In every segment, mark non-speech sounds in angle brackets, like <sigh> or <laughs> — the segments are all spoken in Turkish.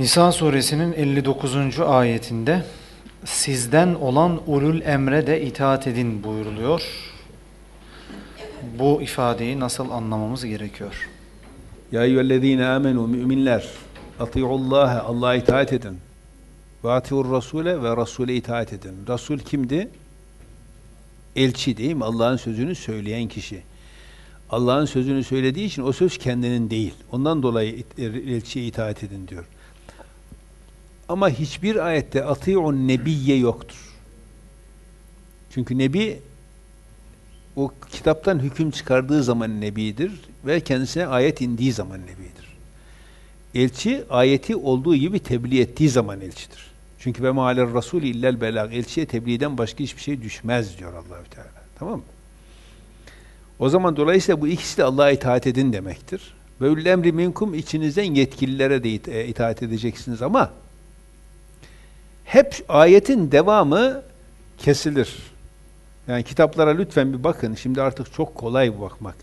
Nisa suresinin 59. ayetinde sizden olan ulul emre de itaat edin buyuruluyor. Bu ifadeyi nasıl anlamamız gerekiyor? Ya eyyühellezine amenu müminler atiullaha Allah'a itaat edin. Ve atiur rasule ve rasule itaat edin. Rasul kimdi? Elçi değil mi? Allah'ın sözünü söyleyen kişi. Allah'ın sözünü söylediği için o söz kendinin değil. Ondan dolayı elçiye itaat edin diyor. Ama hiçbir ayette ati'un nebiye yoktur. Çünkü nebi o kitaptan hüküm çıkardığı zaman nebidir ve kendisine ayet indiği zaman nebidir. Elçi ayeti olduğu gibi tebliğ ettiği zaman elçidir. Çünkü ve ma'aler rasul illel belag elçiye tebliğden başka hiçbir şey düşmez diyor Allahü Teala. Tamam mı? O zaman dolayısıyla bu ikisi de Allah'a itaat edin demektir. Ve ül emri minkum içinizden yetkililere de e, itaat edeceksiniz ama hep ayetin devamı kesilir. Yani kitaplara lütfen bir bakın. Şimdi artık çok kolay bakmak.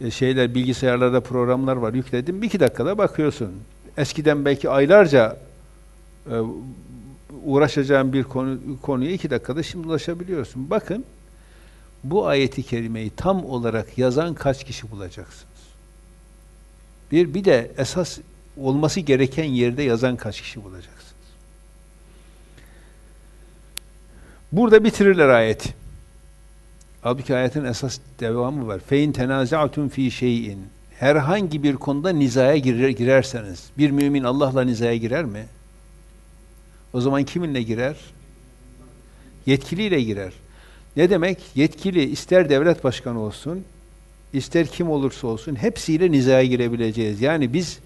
E, şeyler bilgisayarlarda programlar var. Yükledim. Bir iki dakikada bakıyorsun. Eskiden belki aylarca e, uğraşacağın bir konu konuya iki dakikada şimdi ulaşabiliyorsun. Bakın bu ayeti kerimeyi tam olarak yazan kaç kişi bulacaksınız? Bir bir de esas olması gereken yerde yazan kaç kişi bulacaksınız? Burada bitirirler ayeti. Halbuki ayetin esas devamı var. Fein tenazaatun fi şeyin. Herhangi bir konuda nizaya girer, girerseniz, bir mümin Allah'la nizaya girer mi? O zaman kiminle girer? Yetkiliyle girer. Ne demek? Yetkili ister devlet başkanı olsun, ister kim olursa olsun hepsiyle nizaya girebileceğiz. Yani biz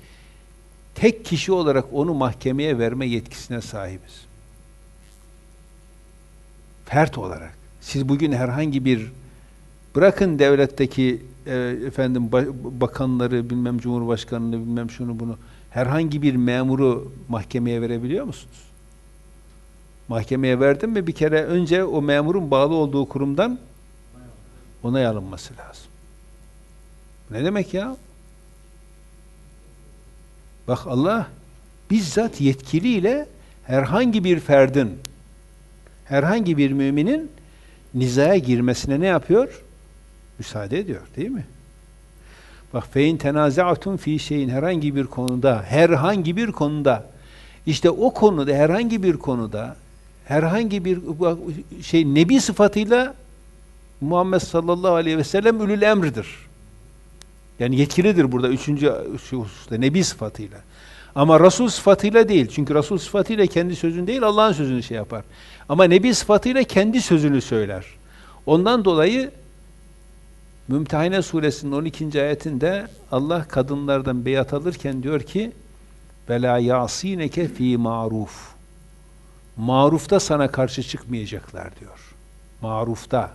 tek kişi olarak onu mahkemeye verme yetkisine sahibiz. Fert olarak. Siz bugün herhangi bir bırakın devletteki e, efendim ba- bakanları, bilmem cumhurbaşkanını, bilmem şunu bunu herhangi bir memuru mahkemeye verebiliyor musunuz? Mahkemeye verdin mi bir kere önce o memurun bağlı olduğu kurumdan onay alınması lazım. Ne demek ya? Bak Allah bizzat yetkiliyle herhangi bir ferdin, herhangi bir müminin nizaya girmesine ne yapıyor? Müsaade ediyor değil mi? Bak fein tenazaatun fi şeyin herhangi bir konuda, herhangi bir konuda işte o konuda herhangi bir konuda herhangi bir şey nebi sıfatıyla Muhammed sallallahu aleyhi ve sellem ülül emridir. Yani yetkilidir burada üçüncü hususta nebi sıfatıyla. Ama Resul sıfatıyla değil. Çünkü Resul sıfatıyla kendi sözünü değil Allah'ın sözünü şey yapar. Ama nebi sıfatıyla kendi sözünü söyler. Ondan dolayı Mümtehine suresinin 12. ayetinde Allah kadınlardan beyat alırken diyor ki Bela yasineke fi maruf. Marufta sana karşı çıkmayacaklar diyor. Marufta.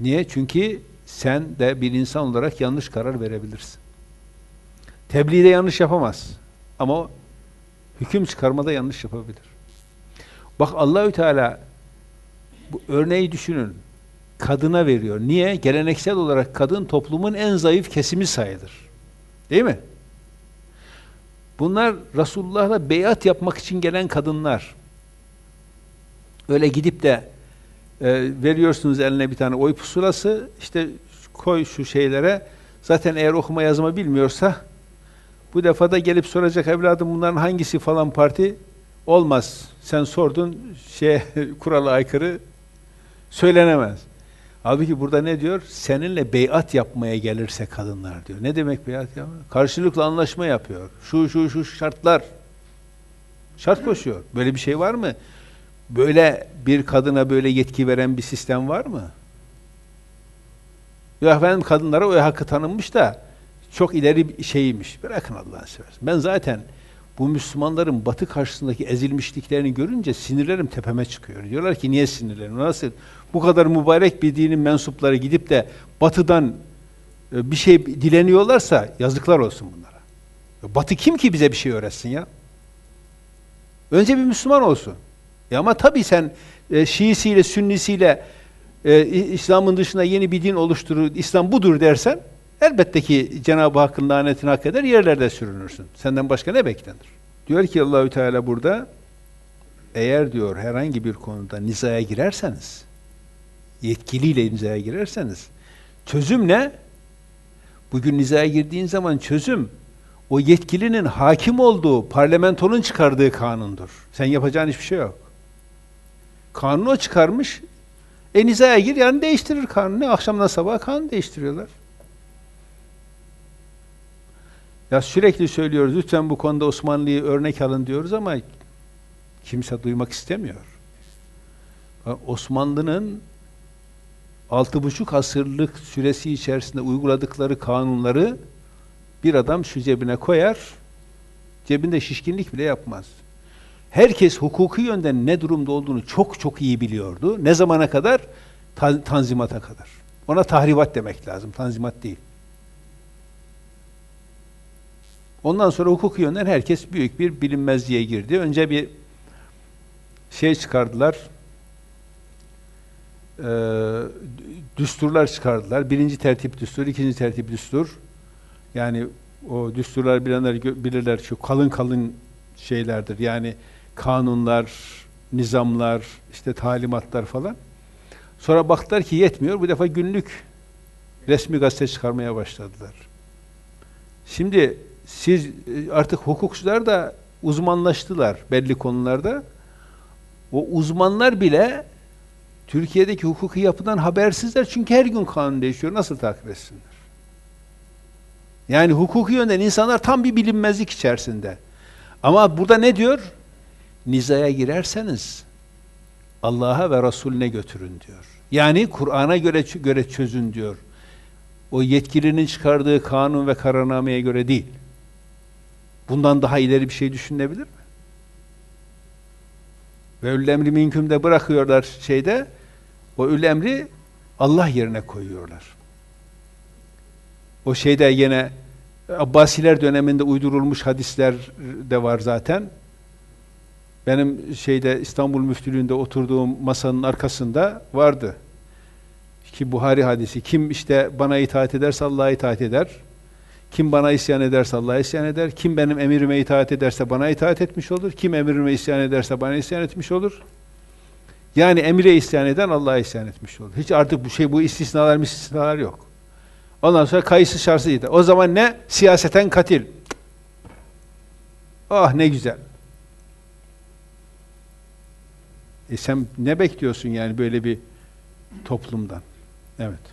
Niye? Çünkü sen de bir insan olarak yanlış karar verebilirsin. Tebliğde yanlış yapamaz. Ama hüküm çıkarmada yanlış yapabilir. Bak Allahü Teala bu örneği düşünün. Kadına veriyor. Niye? Geleneksel olarak kadın toplumun en zayıf kesimi sayılır. Değil mi? Bunlar Resulullah'la beyat yapmak için gelen kadınlar. Öyle gidip de e, veriyorsunuz eline bir tane oy pusulası, işte koy şu şeylere. Zaten eğer okuma yazma bilmiyorsa bu defa da gelip soracak evladım bunların hangisi falan parti olmaz. Sen sordun şey <laughs> kurala aykırı söylenemez. Halbuki burada ne diyor? Seninle beyat yapmaya gelirse kadınlar diyor. Ne demek beyat ya? Karşılıklı anlaşma yapıyor. Şu şu şu şartlar. Şart koşuyor. Böyle bir şey var mı? Böyle bir kadına böyle yetki veren bir sistem var mı? Ya efendim kadınlara o hakkı tanınmış da çok ileri bir şeymiş. Bırakın Allah'ını seversen. Ben zaten bu Müslümanların batı karşısındaki ezilmişliklerini görünce sinirlerim tepeme çıkıyor. Diyorlar ki niye sinirlerim? Nasıl? Bu kadar mübarek bir dinin mensupları gidip de batıdan e, bir şey dileniyorlarsa yazıklar olsun bunlara. Batı kim ki bize bir şey öğretsin ya? Önce bir Müslüman olsun. Ya ama tabii sen e, Şiisiyle, Sünnisiyle e, İslam'ın dışında yeni bir din oluşturur, İslam budur dersen Elbette ki Cenab-ı Hakk'ın lanetini hak eder, yerlerde sürünürsün. Senden başka ne beklenir? Diyor ki Allahü Teala burada eğer diyor herhangi bir konuda nizaya girerseniz yetkiliyle nizaya girerseniz çözüm ne? Bugün nizaya girdiğin zaman çözüm o yetkilinin hakim olduğu parlamentonun çıkardığı kanundur. Sen yapacağın hiçbir şey yok. Kanunu çıkarmış. E nizaya gir yani değiştirir kanunu. Akşamdan sabaha kanun değiştiriyorlar. Ya sürekli söylüyoruz lütfen bu konuda Osmanlı'yı örnek alın diyoruz ama kimse duymak istemiyor. Osmanlı'nın altı buçuk asırlık süresi içerisinde uyguladıkları kanunları bir adam şu cebine koyar, cebinde şişkinlik bile yapmaz. Herkes hukuki yönden ne durumda olduğunu çok çok iyi biliyordu. Ne zamana kadar? Ta- tanzimata kadar. Ona tahribat demek lazım, tanzimat değil. Ondan sonra hukuki yönden herkes büyük bir bilinmezliğe girdi. Önce bir şey çıkardılar, e, düsturlar çıkardılar. Birinci tertip düstur, ikinci tertip düstur. Yani o düsturlar bilenler bilirler şu kalın kalın şeylerdir. Yani kanunlar, nizamlar, işte talimatlar falan. Sonra baktılar ki yetmiyor. Bu defa günlük resmi gazete çıkarmaya başladılar. Şimdi siz e, artık hukukçular da uzmanlaştılar belli konularda. O uzmanlar bile Türkiye'deki hukuki yapıdan habersizler çünkü her gün kanun değişiyor. Nasıl takip etsinler? Yani hukuki yönden insanlar tam bir bilinmezlik içerisinde. Ama burada ne diyor? Nizaya girerseniz Allah'a ve Resulüne götürün diyor. Yani Kur'an'a göre göre çözün diyor. O yetkilinin çıkardığı kanun ve kararnameye göre değil. Bundan daha ileri bir şey düşünülebilir mi? Ve ül emri minkümde bırakıyorlar şeyde. O ül emri Allah yerine koyuyorlar. O şeyde yine Abbasiler döneminde uydurulmuş hadisler de var zaten. Benim şeyde İstanbul Müftülüğü'nde oturduğum masanın arkasında vardı. Ki Buhari hadisi. Kim işte bana itaat ederse Allah'a itaat eder. Kim bana isyan ederse Allah'a isyan eder. Kim benim emirime itaat ederse bana itaat etmiş olur. Kim emrime isyan ederse bana isyan etmiş olur. Yani emire isyan eden Allah'a isyan etmiş olur. Hiç artık bu şey bu istisnalar istisnalar yok. Ondan sonra kayısı şartsıydı. O zaman ne? Siyaseten katil. Ah ne güzel. E sen ne bekliyorsun yani böyle bir toplumdan? Evet.